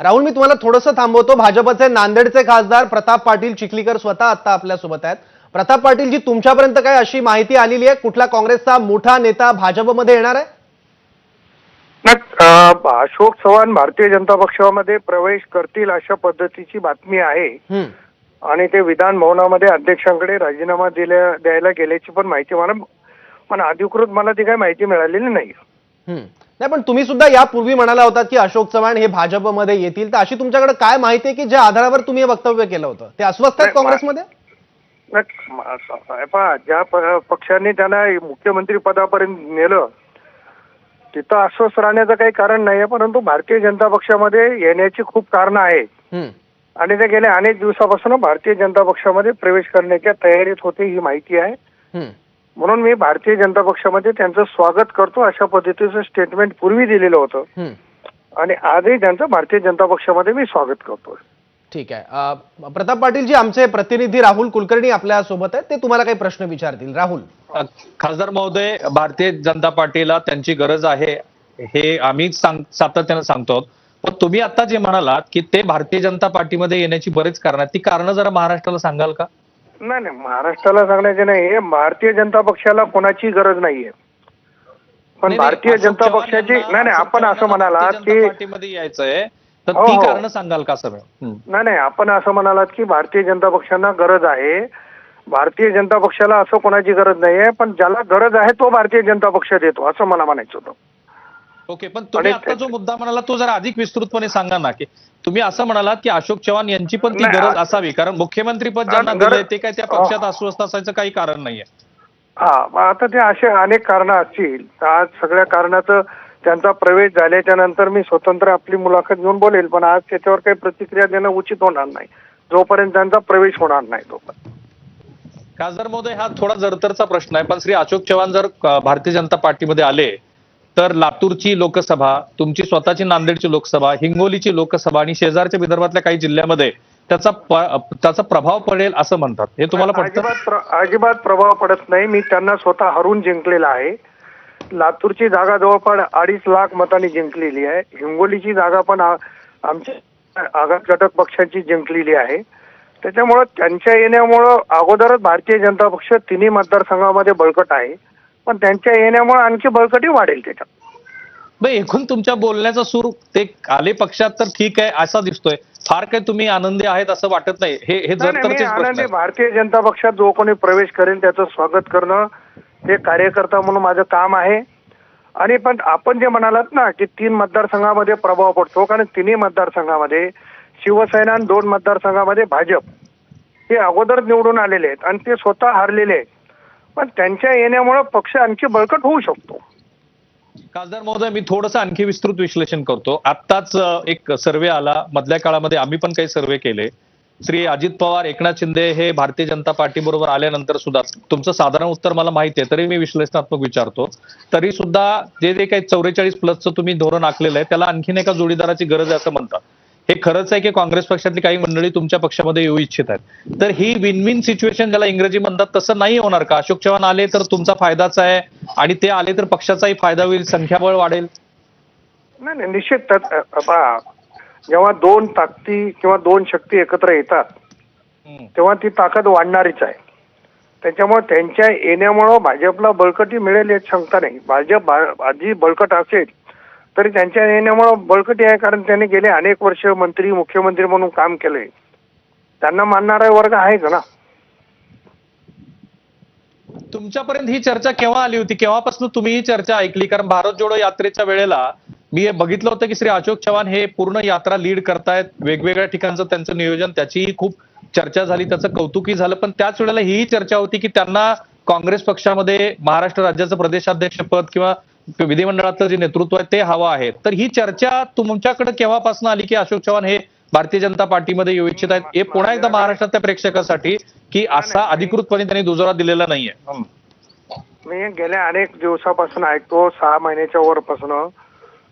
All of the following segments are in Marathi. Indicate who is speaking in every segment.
Speaker 1: राहुल मी तुम्हाला थोडंसं थांबवतो. भाजपचे नांदेडचे खासदार प्रताप पाटील चिखलीकर स्वतः आता आपल्यासोबत आहेत. प्रताप पाटील जी तुमच्यापर्यंत काय अशी माहिती आलेली आहे? कुठला काँग्रेसचा मोठा नेता भाजपमध्ये येणार आहे?
Speaker 2: अशोक चव्हाण भारतीय जनता पक्षामध्ये प्रवेश करतील अशा पद्धतीची बातमी आहे. आणि ते विधान भवनामध्ये अध्यक्षांकडे राजीनामा दिल्या द्यायला गेल्याची पण माहिती मला पण अधिकृत मला ती काही माहिती मिळालेली नाही.
Speaker 1: नाही पण तुम्ही सुद्धा यापूर्वी म्हणाला होता की अशोक चव्हाण हे भाजपमध्ये येतील. तर अशी तुमच्याकडे काय माहिती आहे की ज्या आधारावर तुम्ही हे वक्तव्य केलं होतं? ते अस्वस्थ आहेत काँग्रेसमध्ये?
Speaker 2: ज्या पक्षाने त्यांना मुख्यमंत्री पदापर्यंत नेलं तिथं अस्वस्थ राहण्याचं काही कारण नाही आहे परंतु भारतीय जनता पक्षामध्ये येण्याची खूप कारणं आहेत. आणि ते गेल्या अनेक दिवसापासून भारतीय जनता पक्षामध्ये प्रवेश करण्याच्या तयारीत होते ही माहिती आहे. म्हणून मी भारतीय जनता पक्षामध्ये त्यांचं स्वागत करतो. अशा पद्धतीचं स्टेटमेंट पूर्वी दिलेलं होतं.
Speaker 1: हम्म.
Speaker 2: आणि आजही त्यांचं भारतीय जनता पक्षामध्ये मी स्वागत करतो.
Speaker 1: ठीक आहे. प्रताप पाटील जी आमचे प्रतिनिधी राहुल कुलकर्णी आपल्यासोबत आहेत. ते तुम्हाला काही प्रश्न विचारतील. राहुल.
Speaker 3: खासदार महोदय भारतीय जनता पार्टीला त्यांची गरज आहे हे आम्ही सांग सातत्यानं सांगतो पण तुम्ही आता जे म्हणालात की ते भारतीय जनता पार्टीमध्ये येण्याची बरेच कारण आहेत. ती कारणं जरा महाराष्ट्राला सांगाल का?
Speaker 2: नाही नाही महाराष्ट्राला सांगण्याचे नाही हे भारतीय जनता पक्षाला कोणाची गरज नाहीये. पण
Speaker 3: नाही,
Speaker 2: भारतीय
Speaker 3: अशोक
Speaker 2: जनता
Speaker 3: चव्हाण
Speaker 2: पक्षाची
Speaker 3: यांना-
Speaker 2: नाही नाही
Speaker 3: अशोक
Speaker 2: आपण असं
Speaker 3: चव्हाणांना
Speaker 2: म्हणालात
Speaker 3: भारतीय
Speaker 2: की
Speaker 3: जनता पार्टीमध्ये यायचंय. तर
Speaker 2: हो,
Speaker 3: ती
Speaker 2: हो.
Speaker 3: कारणं सांगाल का सगळं हम्म.
Speaker 2: नाही नाही आपण असं म्हणालात की भारतीय जनता पक्षांना गरज आहे. भारतीय जनता पक्षाला असं कोणाची गरज नाहीये पण ज्याला गरज आहे तो भारतीय जनता पक्ष देतो असं मला म्हणायचं होतं.
Speaker 3: ओके पण तुम्ही आता जो मुद्दा म्हणाला तो जरा अधिक विस्तृतपणे सांगा ना की तुम्ही असं म्हणालात की अशोक चव्हाण यांची पण ती गरज असावी कारण मुख्यमंत्री पद ज्यांना दिलंय ते काय त्या पक्षात. अस्वस्थ असायचं काही कारण नाहीये.
Speaker 2: हा आता ते असे अनेक कारणं असतील. आज सगळ्या कारणाचं त्यांचा प्रवेश झाल्याच्यानंतर मी स्वतंत्र आपली मुलाखत घेऊन बोलेल पण आज त्याच्यावर काही प्रतिक्रिया देणं उचित होणार नाही. जोपर्यंत त्यांचा प्रवेश होणार नाही तोपर्यंत.
Speaker 3: खासदार महोदय हा थोडा जरतरचा प्रश्न आहे पण श्री अशोक चव्हाण जर भारतीय जनता पार्टीमध्ये आले तर लातूरची लोकसभा तुमची स्वतःची नांदेडची लोकसभा हिंगोलीची लोकसभा आणि शेजारच्या विदर्भातल्या काही जिल्ह्यामध्ये त्याचा त्याचा प्रभाव पडेल असं म्हणतात. हे तुम्हाला
Speaker 2: अजिबात अजिबात प्रभाव पडत नाही. मी त्यांना स्वतः हरून जिंकलेला आहे. लातूरची जागा जवळपास अडीच लाख मतांनी जिंकलेली आहे. हिंगोलीची जागा पण आमच्या आघात घटक पक्षाची जिंकलेली आहे. त्याच्यामुळं त्यांच्या येण्यामुळं अगोदरच भारतीय जनता पक्ष तिन्ही मतदारसंघामध्ये बळकट आहे. पण त्यांच्या येण्यामुळे आणखी बळकटी वाढेल त्याच्यात
Speaker 3: एकूण तुमच्या बोलण्याचा सूर ते आले पक्षात तर ठीक आहे असा दिसतोय. फार काही तुम्ही आनंदी आहेत असं वाटत नाही. हे हे
Speaker 2: नाही, नाही, मी
Speaker 3: जरतरचेच प्रश्न
Speaker 2: आनंदी. भारतीय जनता पक्षात जो कोणी प्रवेश करेल त्याचं स्वागत करणं हे कार्यकर्ता म्हणून माझं काम आहे. आणि पण आपण जे म्हणालात ना की तीन मतदारसंघामध्ये प्रभाव पडतो कारण तिन्ही मतदारसंघामध्ये शिवसेना आणि दोन मतदारसंघामध्ये भाजप हे अगोदर निवडून आलेले आहेत आणि ते स्वतः हारलेले आहेत. पण त्यांच्या येण्यामुळं पक्ष आणखी बळकट होऊ शकतो.
Speaker 3: खासदार महोदय मी थोडंसं आणखी विस्तृत विश्लेषण करतो. आत्ताच एक सर्वे आला. मधल्या काळामध्ये आम्ही पण काही सर्वे केले. श्री अजित पवार एकनाथ शिंदे हे भारतीय जनता पार्टी बरोबर आल्यानंतर सुद्धा तुमचं साधारण उत्तर मला माहिती आहे तरी मी विश्लेषणात्मक विचारतो. तरी सुद्धा जे जे काही चौवेचाळीस प्लसचं तुम्ही धोरण आखलेलं आहे त्याला आणखीन एका जोडीदाराची गरज आहे असं म्हणतात. हे खरंच आहे की काँग्रेस पक्षातली काही मंडळी तुमच्या पक्षामध्ये येऊ इच्छित आहेत. तर ही विन विन सिच्युएशन ज्याला इंग्रजी म्हणतात तसं नाही होणार का? अशोक चव्हाण आले तर तुमचा फायदाच आहे आणि ते आले तर पक्षाचाही फायदा होईल संख्याबळ वाढेल.
Speaker 2: नाही नाही निश्चित जेव्हा दोन ताकदी किंवा दोन शक्ती एकत्र येतात. तेव्हा ती ताकद वाढणारीच आहे. त्याच्यामुळे त्यांच्या येण्यामुळं भाजपला बळकटी मिळेल याची शंका नाही. भाजप आधी बळकट असेल तरी त्यांच्या येण्यामुळं बळकटी आहे कारण त्यांनी गेले अनेक वर्ष मंत्री मुख्यमंत्री म्हणून काम केलंय. त्यांना मानणारा वर्ग आहे का ना.
Speaker 3: तुमच्यापर्यंत ही चर्चा केव्हा आली होती? केव्हापासून तुम्ही ही चर्चा ऐकली? कारण भारत जोडो यात्रेच्या वेळेला मी हे बघितलं होतं की श्री अशोक चव्हाण हे पूर्ण यात्रा लीड करतायत. वेगवेगळ्या ठिकाणचं त्यांचं नियोजन त्याचीही खूप चर्चा झाली त्याचं कौतुकही झालं. पण त्याच वेळेला ही चर्चा होती की त्यांना काँग्रेस पक्षामध्ये महाराष्ट्र राज्याचं प्रदेशाध्यक्ष पद किंवा विधिमंडळातलं जे नेतृत्व आहे ते हवं आहे. तर ही चर्चा तुमच्याकडे केव्हापासून आली की अशोक चव्हाण हे भारतीय जनता पार्टीमध्ये येऊ इच्छित आहेत? हे पुन्हा एकदा महाराष्ट्रातल्या प्रेक्षकासाठी की असा अधिकृतपणे त्यांनी दुजोरा दिलेला नाहीये.
Speaker 2: मी गेल्या अनेक दिवसापासून ऐकतो सहा महिन्याच्या वरपासून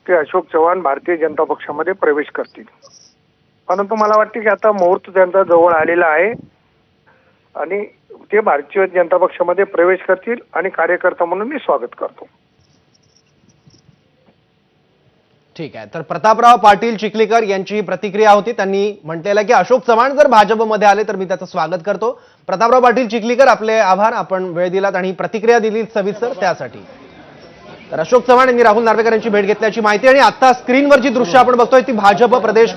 Speaker 2: की अशोक चव्हाण भारतीय जनता पक्षामध्ये प्रवेश करतील. परंतु मला वाटते की आता मुहूर्त त्यांचा जवळ आलेला आहे आणि ते भारतीय जनता पक्षामध्ये प्रवेश करतील आणि कार्यकर्ता म्हणून मी स्वागत करतो.
Speaker 1: ठीक आहे. तर प्रतापराव पाटील चिखलीकर यांची ही प्रतिक्रिया होती. त्यांनी म्हटलेलं की अशोक चव्हाण जर भाजपमध्ये आले तर मी त्याचं स्वागत करतो. प्रतापराव पाटील चिखलीकर आपले आभार. आपण वेळ दिलात आणि प्रतिक्रिया दिली सविस्तर त्यासाठी. तर अशोक चव्हाण यांनी राहुल नार्वेकर यांची भेट घेतल्याची माहिती आणि आता स्क्रीनवर जी दृश्य आपण बघतोय ती भाजप प्रदेश